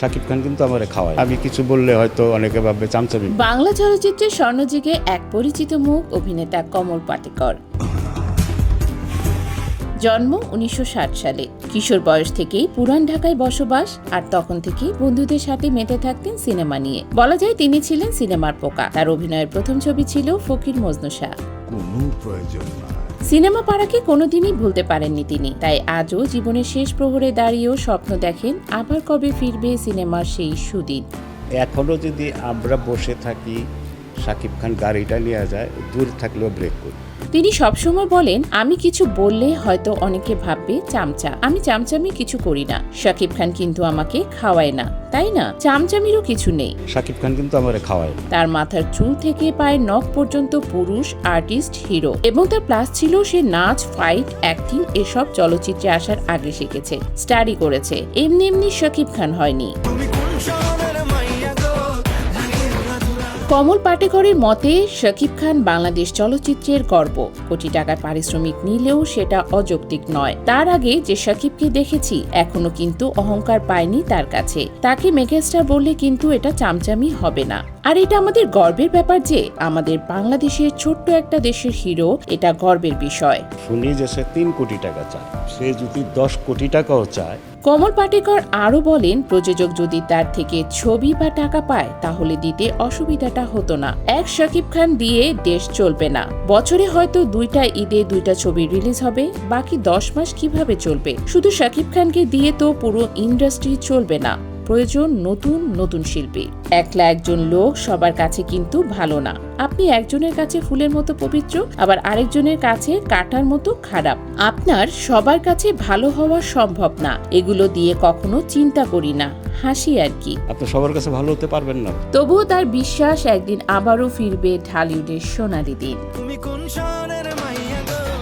শাকিব খান কিন্তু আমার খাওয়ায়। আমি কিছু বললে হয়তো অনেকে ভাববে চামচামি। বাংলা চলচ্চিত্রের স্বর্ণযুগে এক পরিচিত মুখ অভিনেতা কমল পাটেকর। জন্ম উনিশশো ষাট সালে। কিশোর বয়স থেকেই পুরান ঢাকায় বসবাস আর তখন থেকেই বন্ধুদের সাথে মেতে থাকতেন সিনেমা নিয়ে। বলা যায় তিনি ছিলেন সিনেমার পোকা। তার অভিনয়ের প্রথম ছবি ছিল ফকির মজনু শাহ। কোনো প্রয়োজন নাই। সিনেমা পাড়াকে কোনোদিনই ভুলতে পারেননি তিনি। তাই আজও জীবনের শেষ প্রহরে দাঁড়িয়েও স্বপ্ন দেখেন, আবার কবে ফিরবে সিনেমার সেই সুদিন। এখনও যদি আমরা বসে থাকি শাকিব খান গাড়িটা নিয়ে যায় দূর থাকলেও ব্রেক করি। তিনি সবসময় বলেন আমি কিছু বললে হয়তো অনেকে ভাববে চামচা। আমি চামচামি কিছু করি না। শাকিব খান কিন্তু আমাকে খাওয়ায় না তাই না? চামচামিরও কিছু নেই। শাকিব খান কিন্তু আমার খাওয়ায় তার মাথার চুল থেকে পায়ের নখ পর্যন্ত পুরুষ আর্টিস্ট হিরো এবং তার প্লাস ছিল সে নাচ ফাইট অ্যাক্টিং এসব চলচ্চিত্রে আসার আগে শিখেছে স্টাডি করেছে। এমনি এমনি শাকিব খান হয়নি। কমল পাটেকরের মতে, শাকিব খান বাংলাদেশ চলচ্চিত্রের গর্ব। কোটি টাকার পারিশ্রমিক নিলেও সেটা অযৌক্তিক নয়। তার আগে যে শাকিবকে দেখেছি, এখনও কিন্তু অহংকার পায়নি তার কাছে। তাকে মেগাস্টার বললে কিন্তু এটা চামচামি হবে না। আর এটা আমাদের গর্বের ব্যাপার যে আমাদের বাংলাদেশের ছোট্ট একটা দেশের হিরো এটা গর্বের বিষয়। শুনি যে সে তিন কোটি টাকা চায়। সে যদি দশ কোটি টাকাও চায়। কমল পাটেকর আরও বলেন প্রযোজক যদি তার থেকে ছবি বা টাকা পায় তাহলে দিতে অসুবিধাটা হতো না। এক শাকিব খান দিয়ে দেশ চলবে না। বছরে হয়তো দুইটা ঈদে দুইটা ছবি রিলিজ হবে বাকি দশ মাস কীভাবে চলবে? শুধু শাকিব খানকে দিয়ে তো পুরো ইন্ডাস্ট্রি চলবে না। প্রয়োজন নতুন নতুন শিল্পী। একলা একজন লোক সবার কাছে কিন্তু ভালো না। আপনি একজনের কাছে ফুলের মতো পবিত্র আবার আরেকজনের কাছে কাটার মতো খারাপ। আপনার সবার কাছে ভালো হওয়া সম্ভব না। এগুলো দিয়ে কখনো চিন্তা করি না। হাসি আর কি। আপনি সবার কাছে ভালো হতে পারবেন না। তবুও তার বিশ্বাস একদিন আবারও ফিরবে ঢালিউডের সোনালি দিন। তুমি কোন